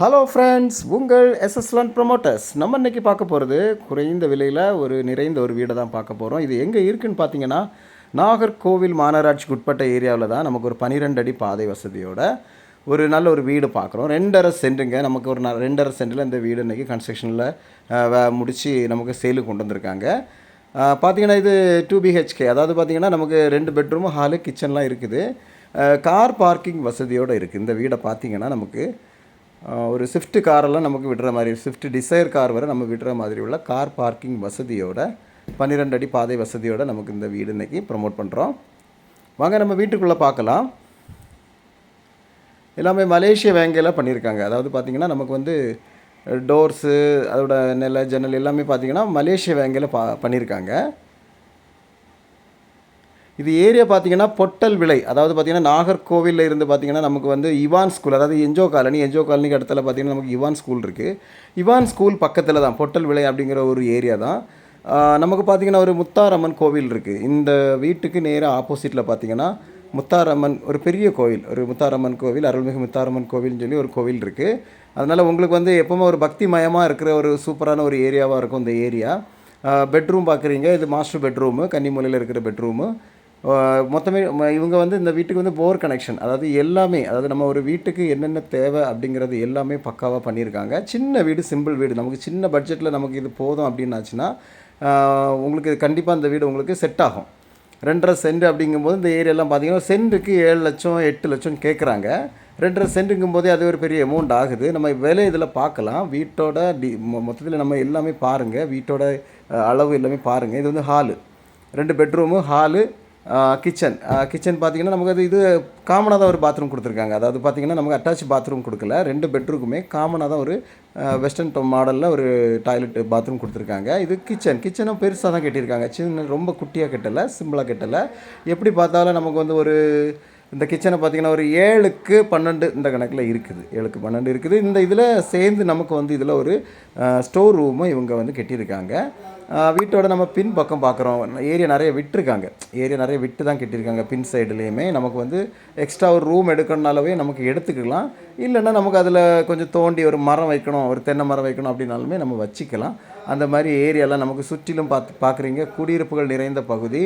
Hello friends உங்கள் எஸ்எஸ்லான் promoters நம்ம இன்றைக்கி பார்க்க போகிறது குறைந்த விலையில் ஒரு நிறைந்த ஒரு வீடை தான் பார்க்க போகிறோம் இது எங்கே இருக்குதுன்னு பார்த்தீங்கன்னா நாகர்கோவில் மாநகராட்சிக்கு உட்பட்ட ஏரியாவில் தான் நமக்கு ஒரு பன்னிரெண்டு அடி பாதை வசதியோட ஒரு நல்ல ஒரு வீடு பார்க்குறோம். ரெண்டரை சென்ட்டுங்க. நமக்கு ஒரு ந- ரெண்டரை சென்டில் இந்த வீடு இன்றைக்கி கன்ஸ்ட்ரக்ஷனில் முடித்து நமக்கு சேலு கொண்டு வந்திருக்காங்க. பார்த்தீங்கன்னா இது டூ பிஹெச்கே அதாவது பார்த்தீங்கன்னா நமக்கு ரெண்டு பெட்ரூமும் ஹாலு கிச்சன்லாம் இருக்குது. கார் பார்க்கிங் வசதியோடு இருக்குது இந்த வீடை பார்த்தீங்கன்னா நமக்கு ஒரு ஸ்விஃப்ட் காரெல்லாம் நமக்கு விடுற மாதிரி ஸ்விஃப்ட் டிசைர் கார் வரை நம்ம விடுற மாதிரி உள்ள கார் பார்க்கிங் வசதியோட பன்னிரெண்டு அடி பாதை வசதியோடு நமக்கு இந்த வீடு இன்றைக்கி ப்ரமோட் பண்ணுறோம் வாங்க நம்ம வீட்டுக்குள்ளே பார்க்கலாம். எல்லாமே மலேசிய வேங்கையில் பண்ணியிருக்காங்க அதாவது பார்த்தீங்கன்னா நமக்கு வந்து டோர்ஸு அதோட நில ஜன்னல் எல்லாமே பார்த்தீங்கன்னா மலேசிய வேங்கையில் பா பண்ணியிருக்காங்க இது ஏரியா பார்த்தீங்கன்னா பொட்டல் விலை அதாவது பார்த்தீங்கன்னா நாகர்கோவிலில் இருந்து பார்த்தீங்கன்னா நமக்கு வந்து இவான் ஸ்கூல் அதாவது என்ஜோ காலனி என்ஜோ காலனிக்கு இடத்துல பார்த்தீங்கன்னா நமக்கு இவான் ஸ்கூல் இருக்குது இவான் ஸ்கூல் பக்கத்தில் தான் பொட்டல் விலை அப்படிங்கிற ஒரு ஏரியா தான். நமக்கு பார்த்தீங்கன்னா ஒரு முத்தாரம்மன் கோவில் இருக்குது இந்த வீட்டுக்கு நேராக ஆப்போசிட்டில் பார்த்தீங்கன்னா முத்தாரம்மன் ஒரு பெரிய கோவில் ஒரு முத்தாரம்மன் கோவில் அருள்மிகு முத்தாரம்மன் கோவில்னு சொல்லி ஒரு கோவில் இருக்குது அதனால் உங்களுக்கு வந்து எப்பவுமே ஒரு பக்தி மயமாக இருக்கிற ஒரு சூப்பரான ஒரு ஏரியாவாக இருக்கும் இந்த ஏரியா பெட்ரூம் பார்க்குறீங்க இது மாஸ்டர் பெட்ரூமு கன்னிமூலையில் இருக்கிற பெட்ரூமு மொத்தமே இவங்க வந்து இந்த வீட்டுக்கு வந்து போர் கனெக்ஷன் அதாவது எல்லாமே அதாவது நம்ம ஒரு வீட்டுக்கு என்னென்ன தேவை அப்படிங்கிறது எல்லாமே பக்காவாக பண்ணியிருக்காங்க. சின்ன வீடு சிம்பிள் வீடு. நமக்கு சின்ன பட்ஜெட்டில் நமக்கு இது போதும் அப்படின்னாச்சுன்னா உங்களுக்கு கண்டிப்பாக இந்த வீடு உங்களுக்கு செட் ஆகும். ரெண்டரை சென்ட் அப்படிங்கும்போது இந்த ஏரியாலாம் பார்த்தீங்கன்னா சென்ட்டுக்கு ஏழு லட்சம் எட்டு லட்சம் கேட்குறாங்க ரெண்டரை சென்ட்டுங்கும் போதே அது ஒரு பெரிய அமௌண்ட் ஆகுது. நம்ம விலை இதில் பார்க்கலாம் வீட்டோட டி மொத்தத்தில் நம்ம எல்லாமே பாருங்கள் வீட்டோட அளவு எல்லாமே பாருங்கள் இது வந்து ஹாலு ரெண்டு பெட்ரூமு ஹாலு கிச்சன் கிச்சன் பார்த்தீங்கன்னா நமக்கு அது இது காமனாக தான் ஒரு பாத்ரூம் கொடுத்துருக்காங்க. அதாவது பார்த்தீங்கன்னா நமக்கு அட்டாச் பாத்ரூம் கொடுக்கல. ரெண்டு பெட்ரூமுமே காமனாக தான் ஒரு வெஸ்டர்ன் மாடலில் ஒரு டாய்லெட் பாத்ரூம் கொடுத்துருக்காங்க. இது கிச்சன் கிச்சனும் பெருசாக தான் கட்டியிருக்காங்க. சின்ன ரொம்ப குட்டியாக கட்டலை சிம்பிளாக கட்டலை. எப்படி பார்த்தாலும் நமக்கு வந்து ஒரு இந்த கிச்சனை பார்த்தீங்கன்னா ஒரு ஏழுக்கு பன்னெண்டு இந்த கணக்கில் இருக்குது. ஏழுக்கு பன்னெண்டு இருக்குது. இந்த இதில் சேர்ந்து நமக்கு வந்து இதில் ஒரு ஸ்டோர் ரூமும் இவங்க வந்து கட்டியிருக்காங்க. வீட்டோட நம்ம பின் பக்கம் பார்க்குறோம் ஏரியா நிறைய விட்டுருக்காங்க. ஏரியா நிறைய விட்டு தான் கட்டியிருக்காங்க. பின் சைடுலேயுமே நமக்கு வந்து எக்ஸ்ட்ரா ஒரு ரூம் எடுக்கணுனாலவே நமக்கு எடுத்துக்கலாம். இல்லைன்னா நமக்கு அதில் கொஞ்சம் தோண்டி ஒரு மரம் வைக்கணும் ஒரு தென்னை மரம் வைக்கணும் அப்படின்னாலுமே நம்ம வச்சுக்கலாம். அந்த மாதிரி ஏரியாலாம் நமக்கு சுற்றிலும் பார்த்து பார்க்குறீங்க. குடியிருப்புகள் நிறைந்த பகுதி.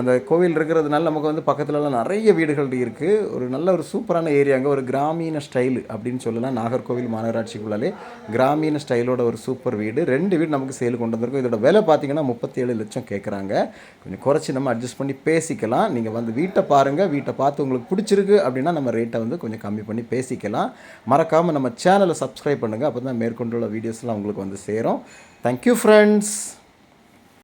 அந்த கோவில் இருக்கிறதுனால நமக்கு வந்து பக்கத்துலலாம் நிறைய வீடுகள் இருக்குது ஒரு நல்ல ஒரு சூப்பரான ஏரியாங்க ஒரு கிராமீண ஸ்டைலு அப்படின்னு சொல்லலாம். நாகர்கோவில் மாநகராட்சிக்குள்ளாலே கிராமீண ஸ்டைலோட ஒரு சூப்பர் வீடு. ரெண்டு வீடு நமக்கு சேல் கொண்டு வந்திருக்கோம். இதோட விலை பார்த்தீங்கன்னா முப்பத்தேழு லட்சம் கேட்குறாங்க கொஞ்சம் குறைச்சி நம்ம அட்ஜஸ்ட் பண்ணி பேசிக்கலாம். நீங்கள் வந்து வீட்டை பாருங்கள் வீட்டை பார்த்து உங்களுக்கு பிடிச்சிருக்கு அப்படின்னா நம்ம ரேட்டை வந்து கொஞ்சம் கம்மி பண்ணி பேசிக்கலாம். மறக்காமல் நம்ம சேனலை சப்ஸ்கிரைப் பண்ணுங்கள் அப்போ தான் மேற்கொண்டுள்ள வீடியோஸ்லாம் உங்களுக்கு வந்து சேரும். Thank you friends